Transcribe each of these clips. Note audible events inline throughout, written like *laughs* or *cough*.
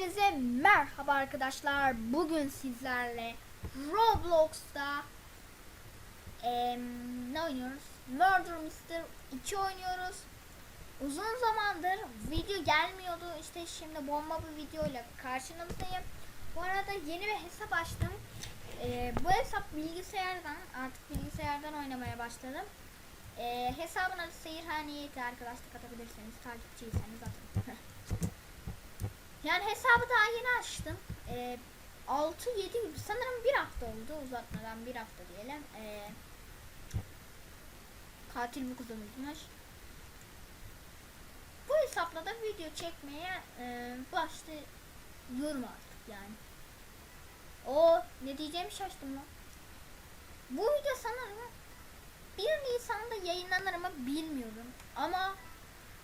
Hepinize merhaba arkadaşlar. Bugün sizlerle Roblox'ta em, ne oynuyoruz? Murder Mystery 2 oynuyoruz. Uzun zamandır video gelmiyordu. İşte şimdi bomba bir videoyla karşınızdayım. Bu arada yeni bir hesap açtım. Ee, bu hesap bilgisayardan artık bilgisayardan oynamaya başladım. Ee, hesabın adı Seyirhaniyeti arkadaşlık atabilirseniz takipçiyseniz atın. *laughs* Yani hesabı daha yeni açtım. Ee, 6-7 sanırım bir hafta oldu uzatmadan bir hafta diyelim. Ee, katil bu kızımızmış. Bu hesapla da video çekmeye e, başlıyorum artık yani. O ne diyeceğimi şaştım lan. Bu video sanırım 1 Nisan'da yayınlanır mı bilmiyorum. Ama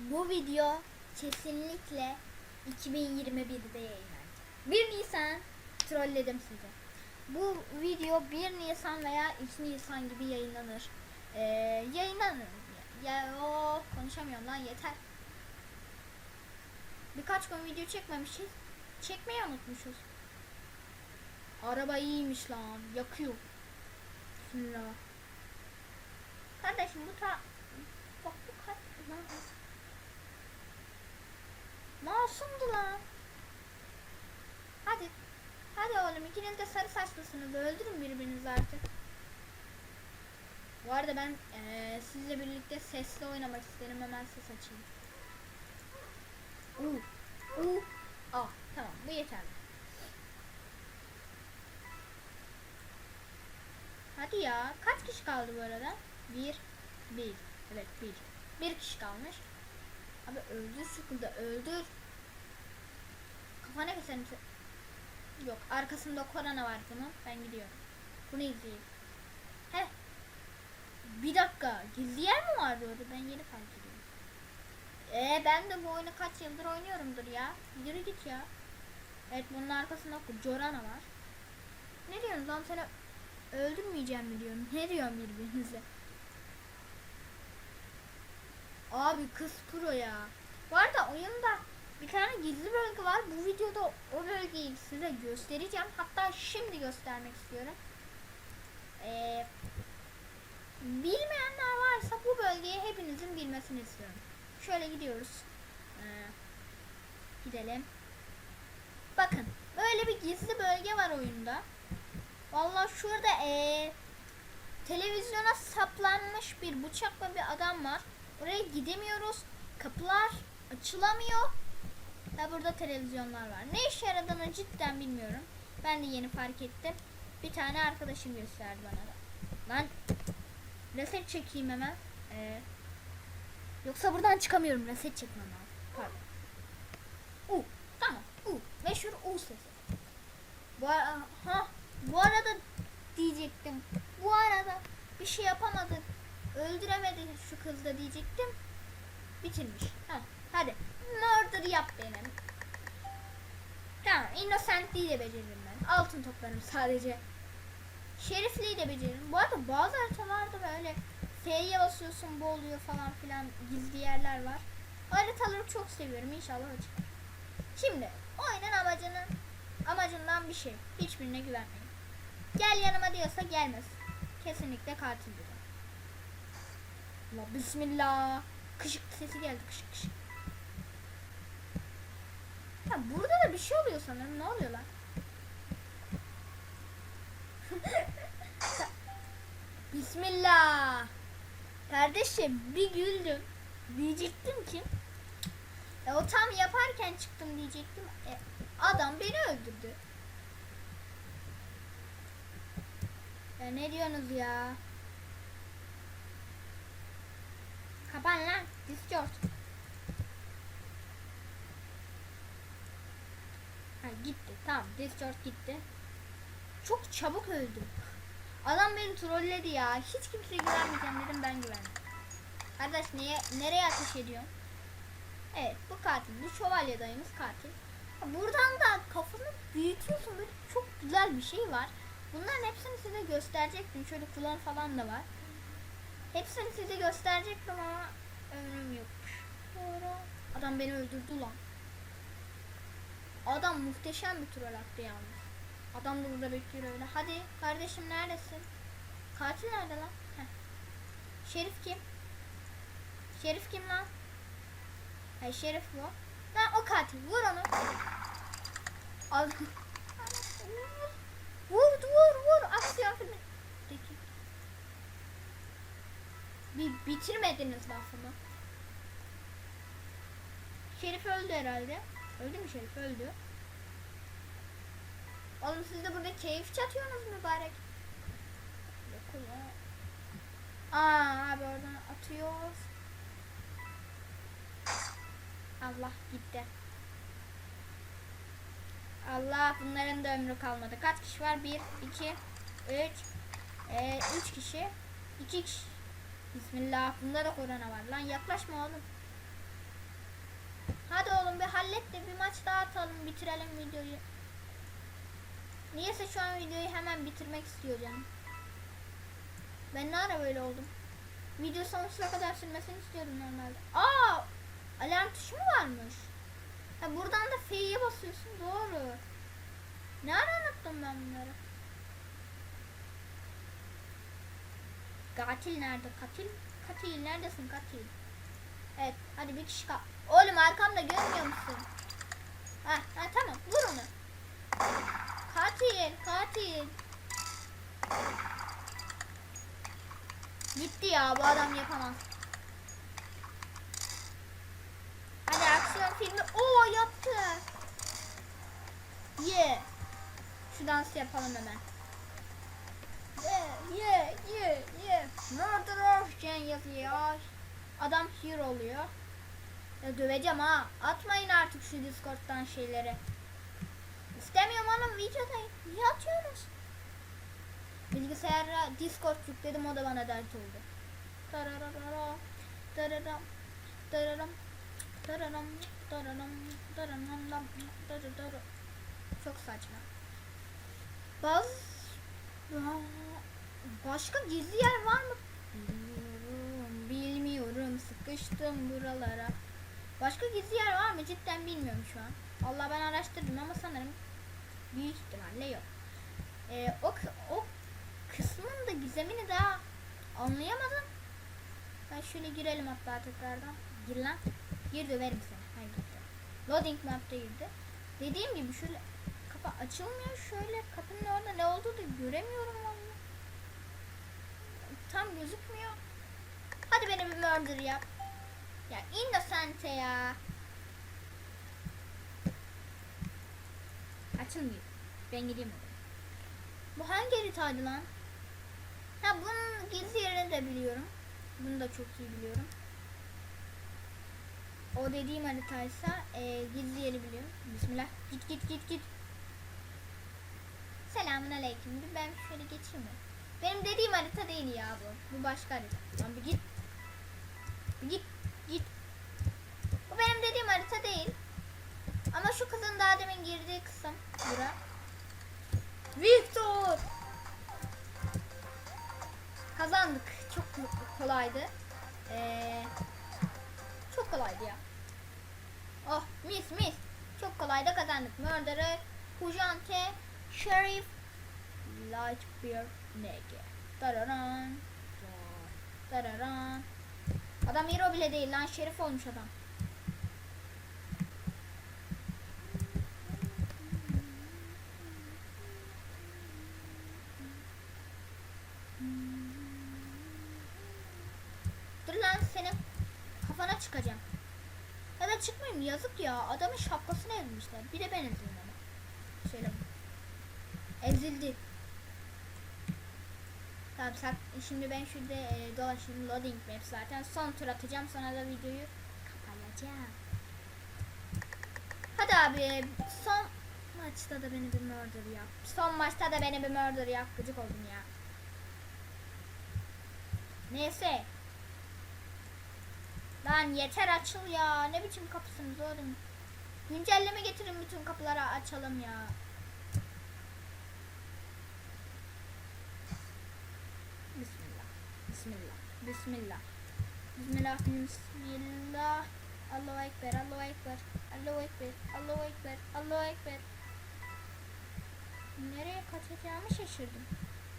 bu video kesinlikle 2021'de yayınlanacak. 1 Nisan trolledim sizi. Bu video 1 Nisan veya 2 Nisan gibi yayınlanır. Ee, yayınlanır. Ya o konuşamıyorum lan yeter. Birkaç gün video çekmemişiz. Çekmeyi unutmuşuz. Araba iyiymiş lan. Yakıyor. Bismillah. Kardeşim bu ta... Bak bu kaç... Masumdu lan. Hadi. Hadi oğlum ikiniz de sarı saçlısınız. Öldürün birbirinizi artık. Bu arada ben eee, sizle birlikte sesli oynamak isterim. Hemen ses açayım. Uu. Uu. Ah tamam bu yeterli. Hadi ya. Kaç kişi kaldı bu arada? Bir. Bir. Evet bir. Bir kişi kalmış. Abi öldür şekilde öldür. Kafana keserim. se- Yok arkasında korona var bunun. Ben gidiyorum. Bunu izleyeyim. Heh. Bir dakika. Gizli yer mi vardı orada? Ben yeni fark ediyorum. Ee ben de bu oyunu kaç yıldır oynuyorumdur ya. Yürü git ya. Evet bunun arkasında Corana var. Ne diyorsun lan seni öldürmeyeceğim mi diyorum. Ne diyorsun birbirinize? Abi kız pro ya. Bu arada oyunda bir tane gizli bölge var. Bu videoda o bölgeyi size göstereceğim. Hatta şimdi göstermek istiyorum. Ee, bilmeyenler varsa bu bölgeyi hepinizin bilmesini istiyorum. Şöyle gidiyoruz. Ee, gidelim. Bakın böyle bir gizli bölge var oyunda. Vallahi şurada ee, televizyona saplanmış bir bıçakla bir adam var. Oraya gidemiyoruz. Kapılar açılamıyor. Ve burada televizyonlar var. Ne işe yaradığını cidden bilmiyorum. Ben de yeni fark ettim. Bir tane arkadaşım gösterdi bana da. Lan reset çekeyim hemen. Ee, yoksa buradan çıkamıyorum. Reset çekmem lazım. Pardon. U. Tamam. U. Meşhur U sesi. Bu, ha, bu arada diyecektim. Bu arada bir şey yapamadık. Öldüremedi şu kız da diyecektim. Bitirmiş. Ha, hadi. Murder yap benim. Tamam. Innocentliği de beceririm ben. Altın toplarım sadece. Şerifliği de beceririm. Bu arada bazı haritalarda böyle F'ye basıyorsun bu oluyor falan filan gizli yerler var. Haritaları çok seviyorum. İnşallah o çıkar. Şimdi oyunun amacının amacından bir şey. Hiçbirine güvenmeyin. Gel yanıma diyorsa gelmez. Kesinlikle katildir. Allah bismillah. Kışık sesi geldi kışık kışık. Ha burada da bir şey oluyor sanırım. Ne oluyor lan? *laughs* bismillah. Kardeşim bir güldüm. Diyecektim ki e, o tam yaparken çıktım diyecektim. E, adam beni öldürdü. Ya ne diyorsunuz ya? Lan. Discord. Ha gitti. Tamam. Discord gitti. Çok çabuk öldüm. Adam beni trolledi ya. Hiç kimseye güvenmeyeceğim dedim ben güvendim. Kardeş neye, nereye ateş ediyorsun? Evet bu katil. Bu şövalye dayımız katil. Buradan da kafanı büyütüyorsun. Böyle çok güzel bir şey var. Bunların hepsini size gösterecektim. Şöyle kulağın falan da var. Hepsini size gösterecektim ama ömrüm yokmuş. Doğru. Adam beni öldürdü lan. Adam muhteşem bir troll attı yalnız. Adam da burada bekliyor öyle. Hadi kardeşim neredesin? Katil nerede lan? Heh. Şerif kim? Şerif kim lan? Hayır Şerif bu. Lan o katil. Vur onu. Al. *laughs* vur vur vur. Aksiyon filmi. Bir bitirmediniz lafımı. Şerif öldü herhalde. Öldü mü Şerif? Öldü. Oğlum siz de burada keyif çatıyorsunuz mübarek. Yok. Aa abi oradan atıyoruz. Allah gitti. Allah bunların da ömrü kalmadı. Kaç kişi var? 1, 2, 3, 3 kişi. 2 kişi. Bismillah. Bunda da korona var. Lan yaklaşma oğlum. Hadi oğlum bir hallet de bir maç daha atalım. Bitirelim videoyu. Niyeyse şu an videoyu hemen bitirmek istiyor. Ben ne ara böyle oldum? Video sonsuza kadar sürmesini istiyorum normalde. Aa! Alarm tuşu mu varmış? Ha buradan da F'ye basıyorsun. Doğru. Ne ara unuttum ben bunları? Katil nerede? Katil? Katil neredesin katil? Evet hadi bir kişi kal. Oğlum arkamda görmüyor musun? Ha, ha tamam vur onu. Katil katil. Gitti ya bu adam yapamaz. Hadi aksiyon filmi. Oo yaptı. Ye. Şu dansı yapalım hemen. Ye ye ye ye. Murder of yazıyor. Adam hero oluyor. Ya döveceğim ha. Atmayın artık şu Discord'dan şeyleri. İstemiyorum oğlum videodayım. Niye atıyoruz? Bilgisayara Discord yükledim o da bana dert oldu. Tararara, tararam, tararam, tararam, tararam, tararam, tararam. Çok saçma. Baz Başka gizli yer var mı? Bilmiyorum, bilmiyorum. Sıkıştım buralara. Başka gizli yer var mı? Cidden bilmiyorum şu an. Allah ben araştırdım ama sanırım büyük ihtimalle yok. Ee, o, o kısmın da gizemini daha anlayamadım. Ben şöyle girelim hatta tekrardan. Gir lan. Gir döverim seni. Hayır gitti. Loading map'te girdi. Dediğim gibi şöyle kapı açılmıyor. Şöyle kapının orada ne olduğu da göremiyorum vallahi. Tam gözükmüyor. Hadi beni bir murder yap. Ya innocente ya. Açılmıyor. Ben gideyim. Bu hangi haritaydı lan? Ha bunun gizli yerini de biliyorum. Bunu da çok iyi biliyorum. O dediğim haritaysa e, gizli yeri biliyorum. Bismillah. Git git git git. Selamun aleyküm. Bir ben şöyle geçeyim mi? Benim dediğim harita değil ya bu. Bu başka harita. Lan bir git. Bir git. Git. Bu benim dediğim harita değil. Ama şu kızın daha demin girdiği kısım. Bura. Victor! Kazandık. Çok kolaydı. Ee, çok kolaydı ya. Oh mis mis. Çok kolaydı kazandık. Murderer, Hujante, Sheriff, Lightbeard, Nege. Tararan. Tararan. Adam hero bile değil lan. Şerif olmuş adam. Dur lan senin kafana çıkacağım. Ya da çıkmayayım yazık ya. Adamın şapkasını ezmişler. Bir de ben ezildim ama. Şöyle. Ezildi. Tamam şimdi ben şurada e, dolaşayım. Loading map zaten. Son tur atacağım. Sonra da videoyu kapatacağım. Hadi abi. Son maçta da beni bir murder yap. Son maçta da beni bir murder yap. Gıcık oldum ya. Neyse. Lan yeter açıl ya. Ne biçim kapısınız oğlum. Güncelleme getirin bütün kapıları açalım ya. Bismillah. Bismillah. Bismillah. Bismillah. Allahu Ekber, Allahu Ekber, Allahu Ekber, Allahu Ekber, Allahu Ekber. Nereye kaçacağımı şaşırdım.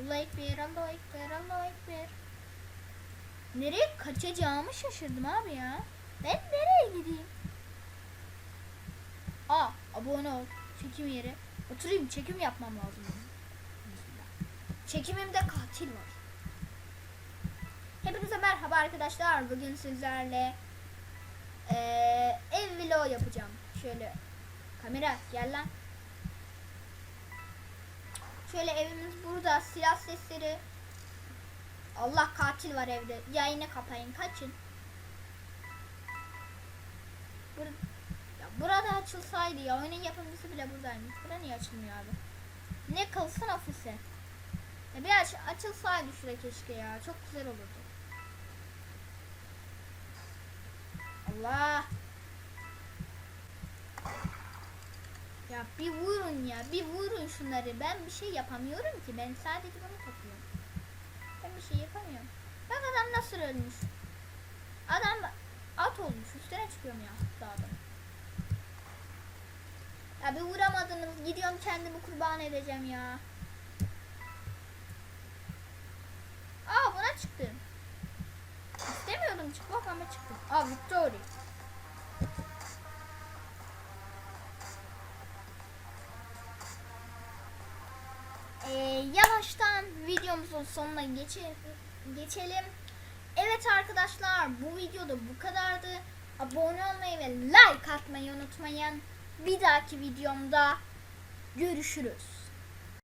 Allahu Ekber, Allahu Ekber, Allahu Ekber. Nereye kaçacağımı şaşırdım abi ya. Ben nereye gideyim? Aa, abone ol. Çekim yeri. Oturayım, çekim yapmam lazım. Çekimimde katil var. Hepinize merhaba arkadaşlar. Bugün sizlerle eee, ev vlog yapacağım. Şöyle kamera gel lan. Şöyle evimiz burada. Silah sesleri. Allah katil var evde. Yayını kapayın. Kaçın. Bur ya burada açılsaydı ya. Oyunun yapımcısı bile buradaymış. Burada niye açılmıyor abi? Ne kılsın ofise. Ya bir aç açılsaydı şuraya keşke ya. Çok güzel olurdu. Allah. Ya bir vurun ya. Bir vurun şunları. Ben bir şey yapamıyorum ki. Ben sadece bunu topluyorum. Ben bir şey yapamıyorum. Bak adam nasıl ölmüş. Adam at olmuş. Üstüne çıkıyorum ya dağdan. Ya bir vuramadınız. Gidiyorum kendimi kurban edeceğim ya. Aa buna çıktım. İstemiyordum çıkmak ama çıktım. Aa Victory. Ee, yavaştan videomuzun sonuna geçe geçelim. Evet arkadaşlar bu videoda bu kadardı. Abone olmayı ve like atmayı unutmayın. Bir dahaki videomda görüşürüz.